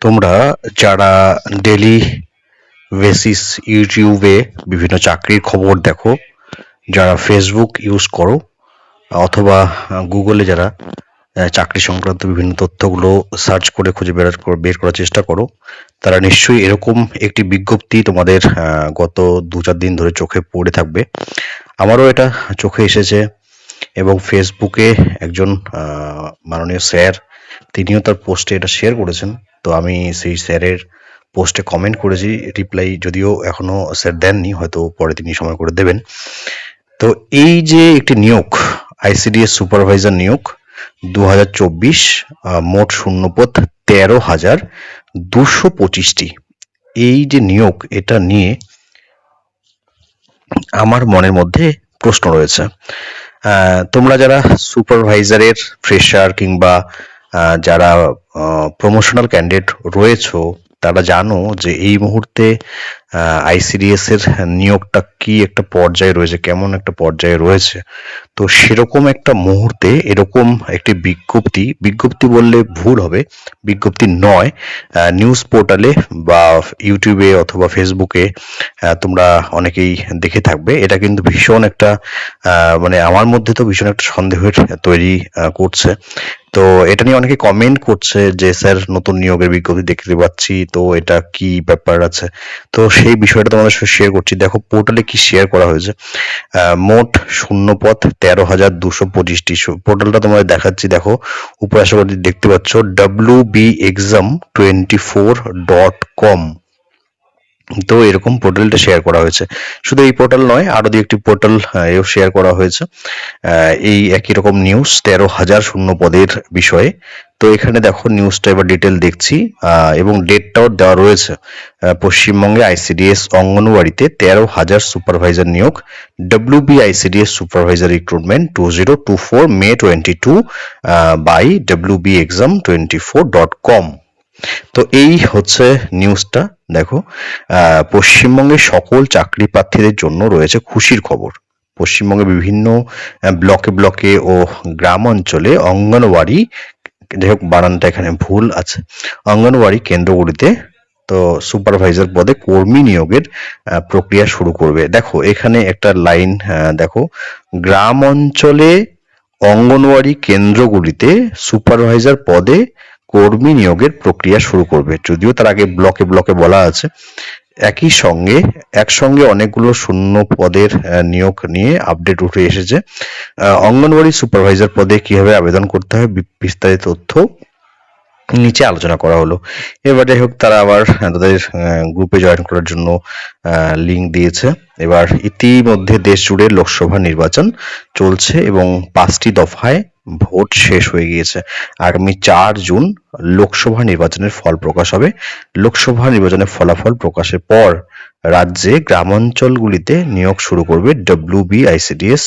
তোমরা যারা daily basis ইউটিউবে বিভিন্ন চাকরির খবর দেখো, যারা ফেসবুক ইউজ করো, অথবা গুগলে যারা চাকরি সংক্রান্ত বিভিন্ন তথ্যগুলো সার্চ করে খুঁজে বের বের করার চেষ্টা করো, তারা নিশ্চয়ই এরকম একটি বিজ্ঞপ্তি তোমাদের গত দু চার দিন ধরে চোখে পড়ে থাকবে। আমারও এটা চোখে এসেছে এবং ফেসবুকে একজন মাননীয় স্যার তিনিও তার পোস্টে এটা শেয়ার করেছেন। তো আমি সেই স্যারের পোস্টে কমেন্ট করেছি রিপ্লাই যদিও এখনও স্যার দেননি, হয়তো পরে তিনি সময় করে দেবেন। তো এই যে একটি নিয়োগ আইসিডিএস সুপারভাইজার নিয়োগ দু হাজার চব্বিশ মোট শূন্যপদ তেরো হাজার দুশো পঁচিশটি। এই যে নিয়োগ, এটা নিয়ে আমার মনের মধ্যে প্রশ্ন রয়েছে। তোমরা যারা সুপারভাইজারের ফ্রেশার কিংবা যারা প্রমোশনাল ক্যান্ডিডেট রয়েছো তারা জানো যে এই মুহূর্তে আইসিডিএস এর নিয়োগটা কি একটা পর্যায়ে রয়েছে, কেমন একটা পর্যায়ে রয়েছে? তো সেরকম একটা মুহূর্তে এরকম একটি বিজ্ঞপ্তি বিজ্ঞপ্তি বললে ভুল হবে, বিজ্ঞপ্তি নয় নিউজ পোর্টালে বা ইউটিউবে অথবা ফেসবুকে তোমরা অনেকেই দেখে থাকবে। এটা কিন্তু ভীষণ একটা মানে আমার মধ্যে তো ভীষণ একটা সন্দেহের তৈরি করছে। তো এটা নিয়ে অনেকে কমেন্ট করছে যে, স্যার, নতুন নিয়োগের বিজ্ঞপ্তি দেখতে পাচ্ছি, তো এটা কি ব্যাপার আছে? তো সেই বিষয়টা তোমাদের সাথে শেয়ার করছি। দেখো পোর্টালে কি শেয়ার করা হয়েছে? মোট শূন্য পথ তেরো হাজার দুশো পঁচিশটি। পোর্টালটা তোমাদের দেখাচ্ছি। দেখো, উপরে আশা করি দেখতে পাচ্ছ W B exam twenty four dot com তো এরকম পোর্টালটা শেয়ার করা হয়েছে। শুধু এই পোর্টাল নয়, আরও দু একটি পোর্টাল এও শেয়ার করা হয়েছে। এই একই রকম নিউজ তেরো হাজার শূন্য পদের বিষয়ে। তো এখানে দেখো নিউজটা এবার ডিটেল দেখছি। এবং ডেটটাও দেওয়া রয়েছে। পশ্চিমবঙ্গে আইসিডিএস অঙ্গনওয়াড়িতে তেরো হাজার সুপারভাইজার নিয়োগ। WB ICDS supervisor recruitment two zero two four May twenty two by WB exam twenty four dot com তো এই হচ্ছে নিউজটা, দেখো। পশ্চিমবঙ্গের সকল চাকরি প্রার্থীদের জন্য রয়েছে খুশির খবর। পশ্চিমবঙ্গের বিভিন্ন ব্লকে ব্লকে ও গ্রাম অঞ্চলে অঙ্গনওয়াড়ি, যাই হোক এখানে ভুল আছে। অঙ্গনওয়াড়ি কেন্দ্রগুলিতে তো সুপারভাইজার পদে কর্মী নিয়োগের প্রক্রিয়া শুরু করবে। দেখো, এখানে একটা লাইন দেখো। গ্রাম অঞ্চলে অঙ্গনওয়াড়ি কেন্দ্রগুলিতে সুপারভাইজার পদে কর্মী নিয়োগের প্রক্রিয়া শুরু করবে। যদিও তার আগে ব্লকে ব্লকে বলা আছে, একই সঙ্গে, একসঙ্গে অনেকগুলো শূন্য পদের নিয়োগ নিয়ে আপডেট উঠে এসেছে। অঙ্গনওয়াড়ি সুপারভাইজার পদে কীভাবে আবেদন করতে হয় বিস্তারিত তথ্য নিচে আলোচনা করা হলো। এবার যাই হোক, তারা আবার তাদের গ্রুপে জয়েন করার জন্য লিংক দিয়েছে। এবার ইতিমধ্যে দেশ জুড়ে লোকসভা নির্বাচন চলছে এবং পাঁচটি দফায় ভোট শেষ হয়ে গিয়েছে। আগামী চার জুন লোকসভা নির্বাচনের ফল প্রকাশ হবে। লোকসভা নির্বাচনের ফলাফল প্রকাশের পর রাজ্যে গ্রামাঞ্চলগুলিতে নিয়োগ শুরু করবে WB ICDS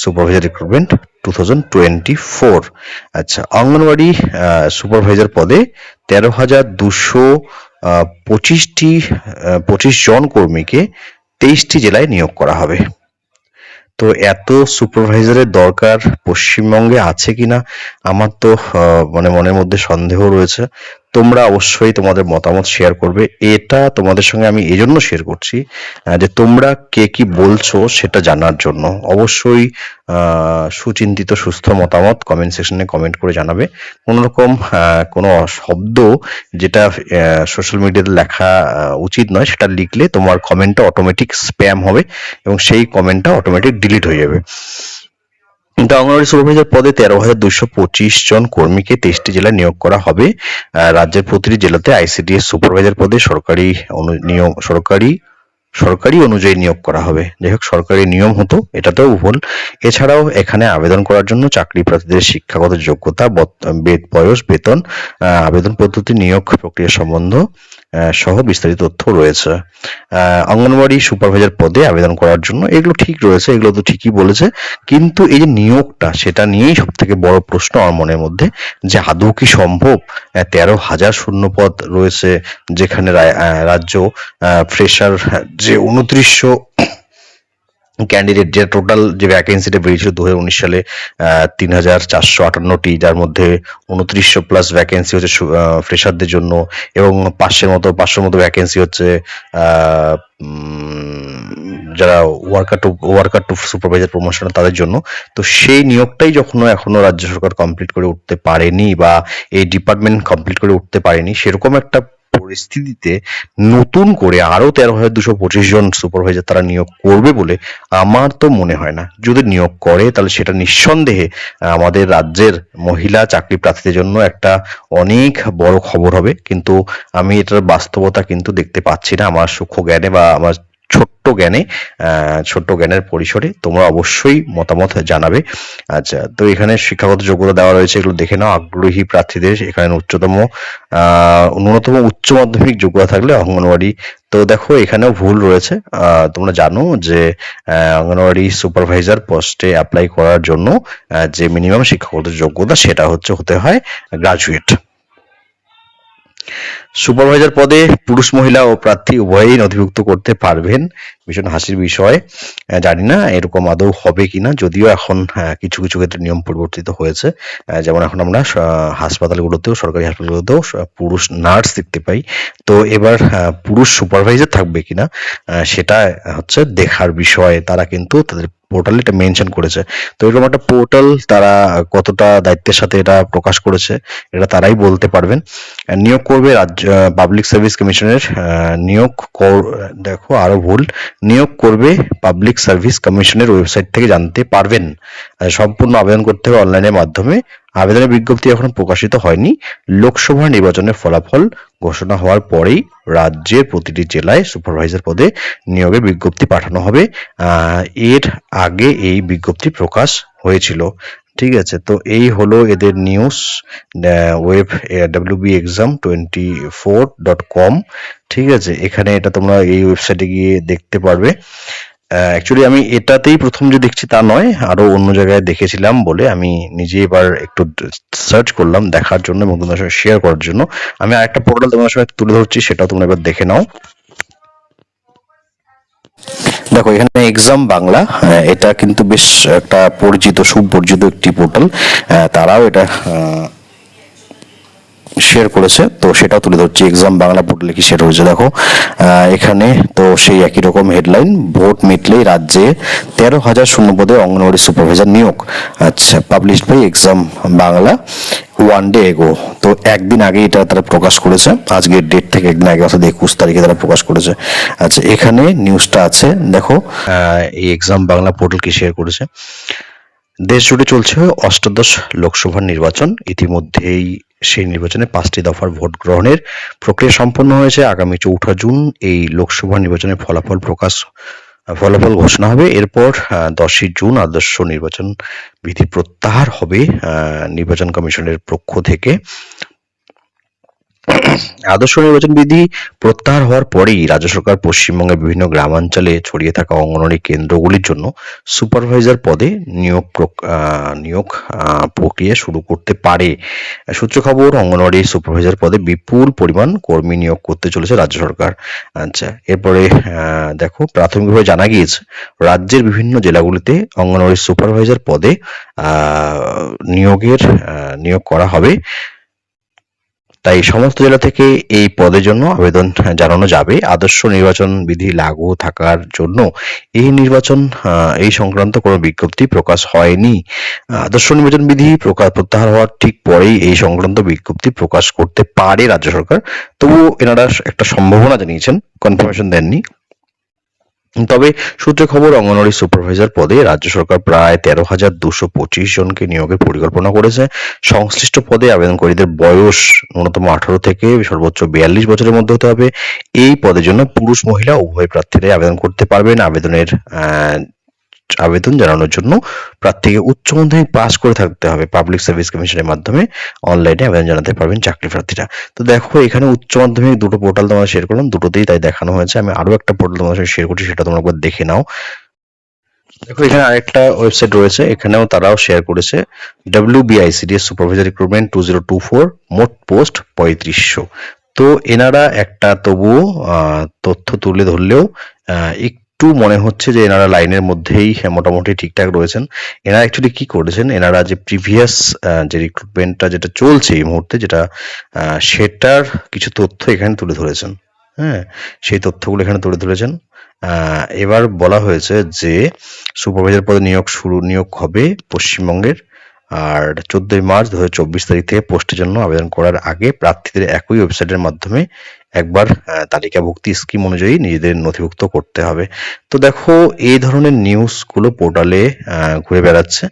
supervisor recruitment two আচ্ছা অঙ্গনওয়াড়ি সুপারভাইজার পদে তেরো হাজার দুশো পঁচিশটি পঁচিশ জন কর্মীকে তেইশটি জেলায় নিয়োগ করা হবে। তো এত সুপারভাইজারের দরকার পশ্চিমবঙ্গে আছে কিনা? আমার তো মানে মনের মধ্যে সন্দেহ রয়েছে। তোমরা অবশ্যই তোমাদের মতামত শেয়ার করবে। এটা তোমাদের সঙ্গে আমি এই জন্য শেয়ার করছি যে তোমরা কে কি বলছো সেটা জানার জন্য। অবশ্যই সুচিন্তিত, সুস্থ মতামত কমেন্ট সেকশনে কমেন্ট করে জানাবে। কোনো রকম কোনো শব্দ যেটা সোশ্যাল মিডিয়াতে লেখা উচিত নয়, সেটা লিখলে তোমার কমেন্টটা অটোমেটিক স্প্যাম হবে এবং সেই কমেন্টটা অটোমেটিক ডিলিট হয়ে যাবে। কিন্তু অঙ্গনওয়াড়ি সুপারভাইজার পদে তেরো হাজার দুইশো পঁচিশ জন কর্মীকে তেইশটি জেলায় নিয়োগ করা হবে। রাজ্যের প্রতিটি জেলাতে আইসিডিএস সুপারভাইজার পদে সরকারি নিয়ম, সরকারি সরকারি অনুযায়ী নিয়োগ করা হবে। যাই হোক, সরকারি নিয়ম হতো, এটাতেও ভুল। এছাড়াও এখানে আবেদন করার জন্য চাকরি প্রার্থীদের শিক্ষাগত যোগ্যতা বয়স, বেতন আবেদন পদ্ধতি নিয়োগ প্রক্রিয়া সম্বন্ধ সহ বিস্তারিত তথ্য রয়েছে। অঙ্গনওয়াড়ি সুপারভাইজার পদে আবেদন করার জন্য এগুলো ঠিক রয়েছে, এগুলো তো ঠিকই বলেছে। কিন্তু এই যে নিয়োগটা, সেটা নিয়েই সব থেকে বড় প্রশ্ন আমার মনের মধ্যে, যে আদৌ কি সম্ভব? তেরো হাজার শূন্যপদ রয়েছে যেখানে রাজ্য ফ্রেশার যে উনত্রিশশো ক্যান্ডিডেট যে টোটাল যে ভ্যাকেন্সিটা বেরিয়েছিল দু হাজার উনিশ সালে তিন হাজার চারশো আটান্নটি, যার মধ্যে উনত্রিশশো প্লাস ভ্যাকেন্সি হচ্ছে ফ্রেশারদের জন্য এবং পাঁচশোর মতো পাঁচশোর মতো ভ্যাকেন্সি হচ্ছে যারা worker to worker to supervisor promotion তাদের জন্য। তো সেই নিয়োগটাই যখন এখনও রাজ্য সরকার কমপ্লিট করে উঠতে পারেনি বা এই ডিপার্টমেন্ট কমপ্লিট করে উঠতে পারেনি, সেরকম একটা পরিস্থিতিতে নতুন করে আরও তেরো হাজার দুশো পঁচিশ জন সুপারভাইজার তারা নিয়োগ করবে বলে আমার তো মনে হয় না। যদি নিয়োগ করে, তাহলে সেটা নিঃসন্দেহে আমাদের রাজ্যের মহিলা চাকরি প্রার্থীদের জন্য একটা অনেক বড় খবর হবে। কিন্তু আমি এটার বাস্তবতা কিন্তু দেখতে পাচ্ছি না। আমার সূক্ষ্ম জ্ঞানে বা আমার ছোট্ট জ্ঞানে ছোট্ট জ্ঞানের পরিসরে তোমরা অবশ্যই মতামত জানাবে। আচ্ছা তো এখানে শিক্ষাগত যোগ্যতা দেওয়া রয়েছে, এগুলো দেখে নাও। আগ্রহী প্রার্থীদের এখানে উচ্চতম ন্যূনতম উচ্চ মাধ্যমিক যোগ্যতা থাকলে অঙ্গনওয়াড়ি। তো দেখো, এখানেও ভুল রয়েছে। তোমরা জানো যে অঙ্গনওয়াড়ি সুপারভাইজার পোস্টে অ্যাপ্লাই করার জন্য যে মিনিমাম শিক্ষাগত যোগ্যতা সেটা হচ্ছে হতে হয় গ্রাজুয়েট। সুপারভাইজার পদে পুরুষ, মহিলা ও প্রার্থী উভয়েই নথিভুক্ত করতে পারবেন। ভীষণ হাসির বিষয়। জানি না এরকম আদৌ হবে কিনা, যদিও এখন কিছু কিছু ক্ষেত্রে নিয়ম পরিবর্তিত হয়েছে। যেমন এখন আমরা হাসপাতালগুলোতেও, সরকারি হাসপাতালগুলোতেও পুরুষ নার্স দেখতে পাই। তো এবার পুরুষ সুপারভাইজার থাকবে কিনা সেটা হচ্ছে দেখার বিষয়। তারা কিন্তু তাদের পোর্টালে এটা মেনশন করেছে। তো এরকম একটা পোর্টাল তারা কতটা দায়িত্বের সাথে এটা প্রকাশ করেছে, এটা তারাই বলতে পারবেন। নিয়োগ করবে রাজ্য পাবলিক সার্ভিস কমিশনের নিয়োগ দেখো আরও ভুল, নিয়োগ করবে পাবলিক সার্ভিস কমিশনের ওয়েবসাইট থেকে জানতে পারবেন। সম্পূর্ণ আবেদন করতে হবে অনলাইনের মাধ্যমে। আবেদনের বিজ্ঞপ্তি এখনও প্রকাশিত হয়নি। লোকসভা নির্বাচনের ফলাফল ঘোষণা হওয়ার পরেই রাজ্যের প্রতিটি জেলায় সুপারভাইজার পদে নিয়োগের বিজ্ঞপ্তি পাঠানো হবে। এর আগে এই বিজ্ঞপ্তি প্রকাশ হয়েছিল। ঠিক আছে, তো এই হলো এদের news web WB exam twenty four dot com ঠিক আছে, এখানে এটা তোমরা এই ওয়েবসাইটে গিয়ে দেখতে পারবে। অ্যাকচুয়ালি আমি এটাতেই প্রথম যে দেখছি তা নয়, আরও অন্য জায়গায় দেখেছিলাম বলে আমি নিজে এবার একটু সার্চ করলাম দেখার জন্য এবং তোমাদের সঙ্গে শেয়ার করার জন্য। আমি আরেকটা পোর্টাল তোমাদের সঙ্গে তুলে ধরছি, সেটাও তোমরা এবার দেখে নাও। দেখো, এখানে এক্সাম বাংলা এটা কিন্তু বেশ একটা পরিচিত, সুপরিচিত একটি পোর্টাল তারাও এটা শেয়ার করেছে, তো সেটাও তুলে ধরছি। এক্সাম বাংলা পোর্টালে কি শেয়ার হয়েছে, দেখো। এখানে তো সেই একই রকম হেডলাইন ভোট মিটলেই রাজ্যে তেরো হাজার শূন্য পদে অঙ্গনওয়াড়ি সুপারভাইজার নিয়োগ। আচ্ছা published by exam Bangla one day ago তো একদিন আগে এটা তারা প্রকাশ করেছে। আজকের ডেট থেকে একদিন আগে, অর্থাৎ একুশ তারিখে তারা প্রকাশ করেছে। আচ্ছা এখানে নিউজটা আছে, দেখো। এই এক্সাম বাংলা পোর্টাল কি শেয়ার করেছে। দেশ জুড়ে চলছে অষ্টাদশ লোকসভা নির্বাচন। ইতিমধ্যেই সেই নির্বাচনে পাঁচটি দফার ভোট গ্রহণের প্রক্রিয়া সম্পন্ন হয়েছে। আগামী চৌঠা জুন এই লোকসভা নির্বাচনের ফলাফল প্রকাশ, ফলাফল ঘোষণা হবে। এরপর দশই জুন আদর্শ নির্বাচন বিধি প্রত্যাহার হবে নির্বাচন কমিশনের পক্ষ থেকে। আদর্শ নির্বাচন বিধি প্রত্যাহার হওয়ার পরেই রাজ্য সরকার পশ্চিমবঙ্গের বিভিন্ন গ্রামাঞ্চলে ছড়িয়ে থাকা অঙ্গনওয়াড়ি কেন্দ্রগুলির জন্য সুপারভাইজার পদে নিয়োগ নিয়োগ প্রক্রিয়া শুরু করতে পারে। সূত্র খবর, অঙ্গনওয়াড়ি সুপারভাইজার পদে বিপুল পরিমাণ কর্মী নিয়োগ করতে চলেছে রাজ্য সরকার। আচ্ছা এরপরে দেখো, প্রাথমিকভাবে জানা গিয়েছে, রাজ্যের বিভিন্ন জেলাগুলিতে অঙ্গনওয়াড়ি সুপারভাইজার পদে নিয়োগের নিয়োগ করা হবে। তাই সমস্ত জেলা থেকে এই পদের জন্য আবেদন জানানো যাবে। আদর্শ নির্বাচন বিধি লাগু থাকার জন্য এই নির্বাচন এই সংক্রান্ত কোনো বিজ্ঞপ্তি প্রকাশ হয়নি। আদর্শ নির্বাচন বিধি প্রকাশ প্রত্যাহার হওয়ার ঠিক পরেই এই সংক্রান্ত বিজ্ঞপ্তি প্রকাশ করতে পারে রাজ্য সরকার। তবুও এনারা একটা সম্ভাবনা জানিয়েছেন কনফার্মেশন দেননি। তবে সূত্রে খবর, অঙ্গনওয়াড়ি সুপারভাইজার পদে রাজ্য সরকার প্রায় তেরো হাজার দুশো পঁচিশ জনকে নিয়োগের পরিকল্পনা করেছে। সংশ্লিষ্ট পদে আবেদনকারীদের বয়স ন্যূনতম আঠারো থেকে সর্বোচ্চ বিয়াল্লিশ বছরের মধ্যে হতে হবে। এই পদের জন্য পুরুষ, মহিলা, উভয় প্রার্থীরাই আবেদন করতে পারবেন। আবেদনের আবেদন জানানোর জন্য প্রার্থীকে উচ্চ মাধ্যমিক পাস করে থাকতে হবে। পাবলিক সার্ভিস কমিশনের মাধ্যমে অনলাইনে আবেদন জানাতে পারবেন চাকরি প্রার্থীরা। তো দেখো এখানে উচ্চ মাধ্যমিক দুটো পোর্টাল তোমরা শেয়ার করলাম দুটোতেই তাই দেখানো হয়েছে। আমি আরও একটা পোর্টাল তোমার সাথে শেয়ার করছি সেটা তোমরা দেখে নাও। দেখো এখানে আরেকটা ওয়েবসাইট রয়েছে এখানেও তারাও শেয়ার করেছে। WB ICDS supervisor recruitment two zero two four মোট পোস্ট পঁয়ত্রিশশো। তো এনারা একটা আহ, তথ্য তুলে ধরলেও একটু মনে হচ্ছে যে এনারা লাইনের মধ্যেই মোটামুটি ঠিকঠাক রয়েছেন। এনারা অ্যাকচুয়ালি কি করেছেন? এনারা যে প্রিভিয়াস যে রিক্রুটমেন্টটা যেটা চলছে এই মুহূর্তে, যেটা সেটার কিছু তথ্য এখানে তুলে ধরেছেন। হ্যাঁ সেই তথ্যগুলো এখানে তুলে ধরেছেন। এবার বলা হয়েছে যে সুপারভাইজার পদে নিয়োগ শুরু, নিয়োগ হবে পশ্চিমবঙ্গের। আর চোদ্দই মার্চ দু তারিখ থেকে পোস্টের জন্য আবেদন করার আগে প্রার্থীদের একই ওয়েবসাইটের মাধ্যমে একবার তালিকাভুক্তি স্কিম অনুযায়ী নিজেদের নথিভুক্ত করতে হবে। তো দেখো, এই ধরনের নিউজগুলো পোর্টালে ঘুরে বেড়াচ্ছে।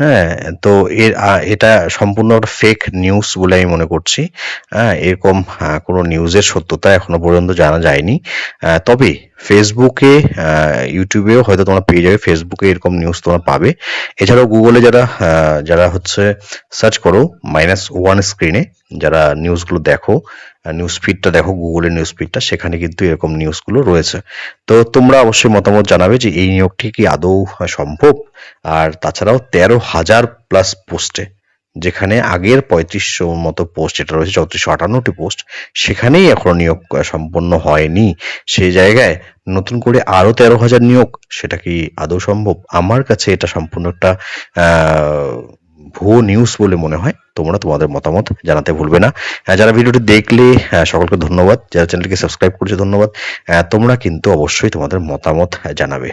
হ্যাঁ তো এর এটা সম্পূর্ণ ফেক নিউজ বলে আমি মনে করছি। হ্যাঁ এরকম কোনো নিউজের সত্যতা এখনও পর্যন্ত জানা যায়নি। তবে ফেসবুকে ইউটিউবেও হয়তো তোমরা পেয়ে যাবে। ফেসবুকে এরকম নিউজ তোমরা পাবে। এছাড়াও গুগলে যারা যারা হচ্ছে সার্চ করো মাইনাস ওয়ান স্ক্রিনে যারা নিউজগুলো দেখো নিউজ ফিডটা দেখো গুগলের নিউজ ফিডটা সেখানে কিন্তু এরকম নিউজগুলো রয়েছে। তো তোমরা অবশ্যই মতামত জানাবে যে এই নিয়োগটি কি আদৌ সম্ভব? আর তাছাড়াও তেরো হাজার প্লাস পোস্টে যেখানে আগের পঁয়ত্রিশশো মতো পোস্ট যেটা রয়েছে, চৌত্রিশশো আটান্নটি পোস্ট সেখানেই এখনও নিয়োগ সম্পন্ন হয়নি। সেই জায়গায় নতুন করে আরও তেরো হাজার নিয়োগ, সেটা কি আদৌ সম্ভব? আমার কাছে এটা সম্পূর্ণ একটা ভুয়ো নিউজ বলে মনে হয়, তোমরা তোমাদের মতামত জানাতে ভুলবে না। যারা ভিডিওটি দেখলে সকলকে ধন্যবাদ। যারা চ্যানেলকে সাবস্ক্রাইব করেছে, ধন্যবাদ। তোমরা কিন্তু অবশ্যই তোমাদের মতামত জানাবে।